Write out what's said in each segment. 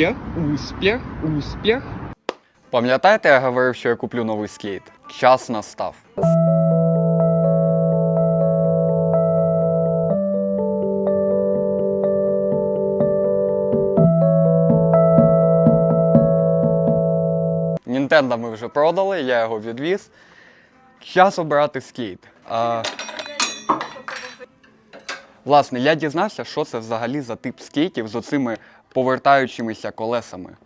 Успіх, успіх, успіх. Пам'ятаєте, я говорив, що я куплю новий скейт? Час настав. Нінтендо ми вже продали, я його відвіз. Час обирати скейт. А... Власне, я дізнався, що це взагалі за тип скейтів з оцими повертаючимися колесами.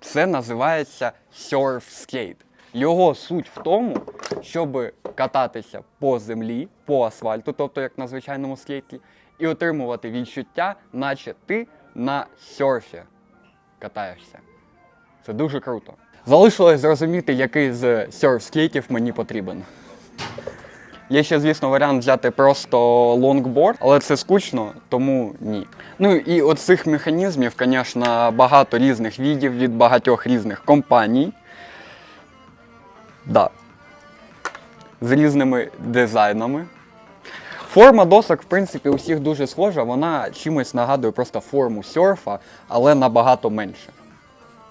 Це називається surf skate. Його суть в тому, щоб кататися по землі, по асфальту, тобто як на звичайному скейті, і отримувати відчуття, наче ти на серфі катаєшся. Це дуже круто. Залишилось зрозуміти, який з серф-скейтів мені потрібен. Є ще, звісно, варіант взяти просто лонгборд, але це скучно, тому ні. Ну і от цих механізмів, звісно, багато різних відів від багатьох різних компаній. Да. З різними дизайнами. Форма досок, в принципі, у всіх дуже схожа, вона чимось нагадує просто форму серфа, але набагато менше.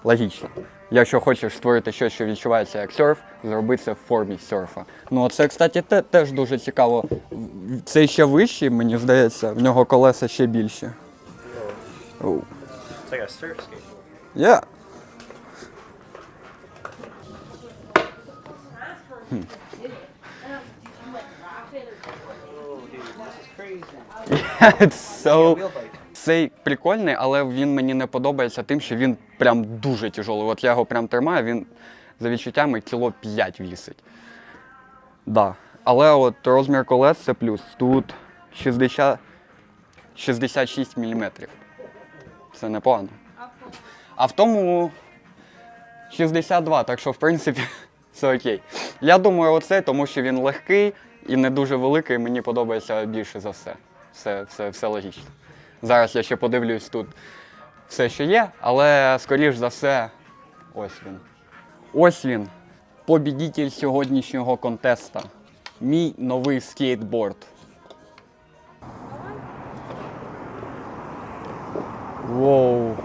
Логічно. Якщо хочеш створити щось, що відчувається як серф, зроби це в формі серфа. Ну, це, кстати, те, теж дуже цікаво. Цей ще вищий, мені здається, в нього колеса ще більші. Оу. It's like a surf skateboard. Yeah. Oh, dude, this is crazy. It's so... Цей прикольний, але він мені не подобається тим, що він прям дуже тяжелий. От я його прям тримаю, він за відчуттями кіло 5 вісить. Да. Але от розмір колес це плюс. Тут 60, 66 мм. Це непогано. А в тому 62, так що в принципі все окей. Я думаю, оцей, тому що він легкий і не дуже великий, мені подобається більше за все. Все, все, все логічно. Зараз я ще подивлюсь тут все, що є, але скоріш за все, ось він. Ось він. Побідітель сьогоднішнього контеста. Мій новий скейтборд. Воу.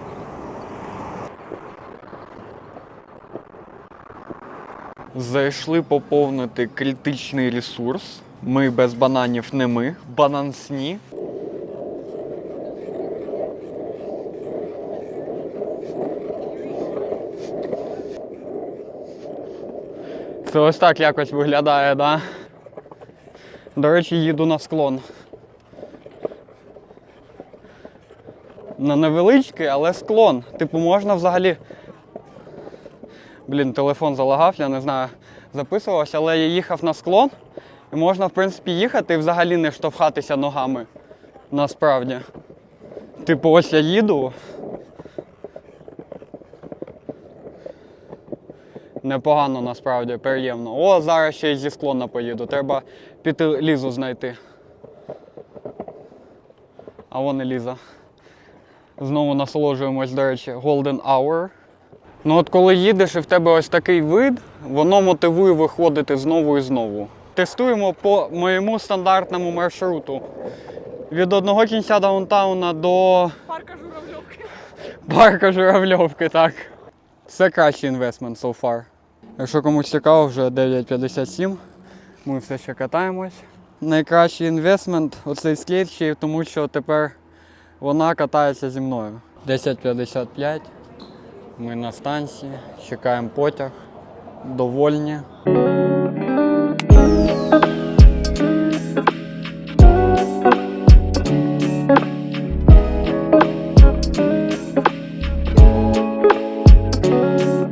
Зайшли поповнити критичний ресурс. Ми без бананів не ми. Банансні. Це ось так якось виглядає, да? До речі, їду на склон. На невеличкий, але склон. Типу, можна взагалі. Блін, телефон залагав, я не знаю, записувався, але я їхав на склон. І можна, в принципі, їхати і взагалі не штовхатися ногами. Насправді. Типу, ось я їду. Непогано насправді, приємно. О, зараз ще й зі склона поїду. Треба піти лізу знайти. А вон і ліза. Знову насолоджуємось, до речі, Golden Hour. Ну от коли їдеш і в тебе ось такий вид, воно мотивує виходити знову і знову. Тестуємо по моєму стандартному маршруту. Від одного кінця даунтауна до Парка Журавльовки. парка Журавльовки, так. Це кращий інвестмент so far. Якщо комусь цікаво, вже 9.57. Ми все ще катаємось. Найкращий інвестмент оцей скейт ще й тому, що тепер вона катається зі мною. 10.55. Ми на станції, чекаємо потяг. Довольні.